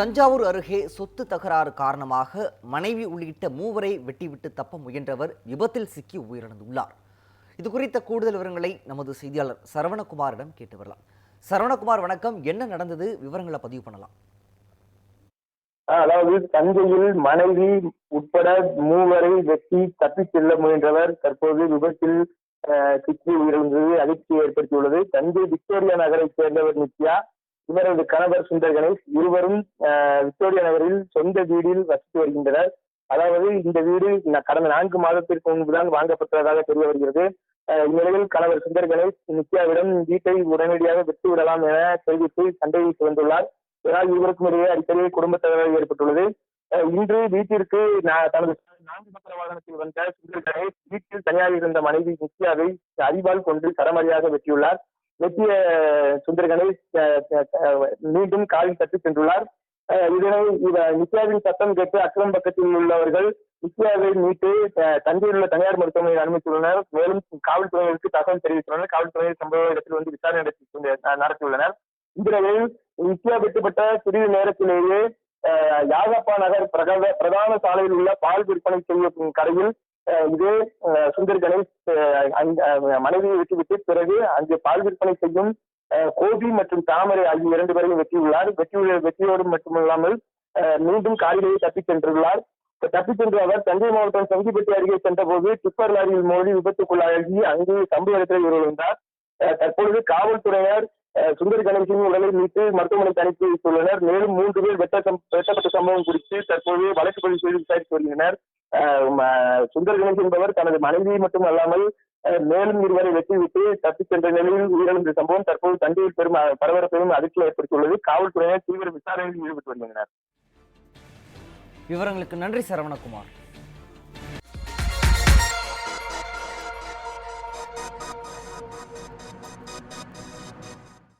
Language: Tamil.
தஞ்சாவூர் அருகே சொத்து தகராறு காரணமாக மனைவி உள்ளிட்ட மூவரை வெட்டிவிட்டு தப்ப முயன்றவர் விபத்தில் சிக்கி உயிரிழந்துள்ளார். இது குறித்த கூடுதல் விவரங்களை நமது செய்தியாளர் சரவணகுமாரிடம் கேட்டு வரலாம். சரவணகுமார் வணக்கம். என்ன நடந்தது? விவரங்களை பதிவு பண்ணலாம். அதாவது தஞ்சையில் மனைவி உட்பட மூவரை வெட்டி தப்பிச் செல்ல முயன்றவர் தற்போது விபத்தில் அஹ், சிக்கி உயிரிழந்தது அதிர்ச்சி ஏற்படுத்தியுள்ளது. தஞ்சை விக்டோரியா நகரை சேர்ந்தவர் நித்யா இவரது கணவர் சுந்தர் கணேஷ். இருவரும் விக்டோரியா நகரில் சொந்த வீடில் வசித்து வருகின்றனர். அதாவது இந்த வீடு கடந்த நான்கு மாதத்திற்கு முன்புதான் வாங்கப்பட்டதாக தெரிய வருகிறது. இந்நிலையில் கணவர் சுந்தர் கணேஷ் நித்யாவிடம் வீட்டை உடனடியாக விட்டு விடலாம் என தெரிவித்து சண்டைக்கு வந்துள்ளார் இதனால் இருவருக்கும் இடையே அடிக்கடி குடும்ப தகவல் ஏற்பட்டுள்ளது. அஹ் இன்று வீட்டிற்கு தனது நான்கு சக்கர வாகனத்தில் வந்த சுந்தர் கணேஷ் வீட்டில் தனியாக இருந்த மனைவி நித்யாவை அறிவால் கொண்டு சரமரியாக வெட்டியுள்ளார். வெட்டிய சுந்தர கணேஷ் மீண்டும் காலில் தப்பிச் சென்றுள்ளார். இதனை நித்யாவின் சத்தம் கேட்டு அக்கம் பக்கத்தில் உள்ளவர்கள் நித்யாவை மீட்டு தஞ்சையில் உள்ள தனியார் மருத்துவமனையில் அனுமதித்துள்ளனர். மேலும் காவல்துறையினருக்கு தகவல் தெரிவித்துள்ளனர். காவல்துறையினர் சம்பவ இடத்தில் வந்து விசாரணை நடத்தி நடத்தியுள்ளனர். இந்த நிலையில் நித்யா வெட்டுப்பட்ட சிறிது நேரத்திலேயே யாகப்பா நகர் பிரகத- பிரதான சாலையில் உள்ள பால் விற்பனை செய்யும் கடையில் இதே அஹ், சுந்தர் கணேஷ் மனைவியை வெட்டிவிட்டு பிறகு அங்கே பால் விற்பனை செய்யும் அஹ், கோபி மற்றும் தாமரை ஆகிய இரண்டு பேரையும் வெட்டியுள்ளார். வெட்டி வெட்டியோடு மட்டுமல்லாமல் மீண்டும் காரிலேயே தப்பிச் சென்றுள்ளார். தப்பிச் சென்ற அவர் தஞ்சை மாவட்டம் சங்கிப்பட்டி அருகே சென்றபோது டிப்பர் லாரியில் மோதி விபத்துக்குள்ளாகி அங்கு சம்பவ இடத்தில் உயிரிழந்தார். அஹ், தற்பொழுது காவல்துறையினர் சுந்தர் கணேசின் உடலை மீட்டு மருத்துவமனைக்கு அனுப்பி வைத்துள்ளனர். மேலும் மூன்று பேர் வெட்ட வெட்டப்பட்ட சம்பவம் குறித்து தற்போது வழக்கு பதிவு செய்து விசாரித்து வருகின்றனர். சுந்தர் கணேஷ் என்பவர் தனது மனைவி மட்டும் அல்லாமல் மேலும் இருவரை வெட்டிவிட்டு தப்பிச் சென்ற நிலையில் உயிரிழந்த சம்பவம் தற்போது தஞ்சையில் பெரும் பரபரப்பையும் அதிர்ச்சியில் ஏற்படுத்தியுள்ளது. காவல்துறையினர் தீவிர விசாரணையில் ஈடுபட்டு வருகின்றனர். விவரங்களுக்கு நன்றி சரவணகுமார்.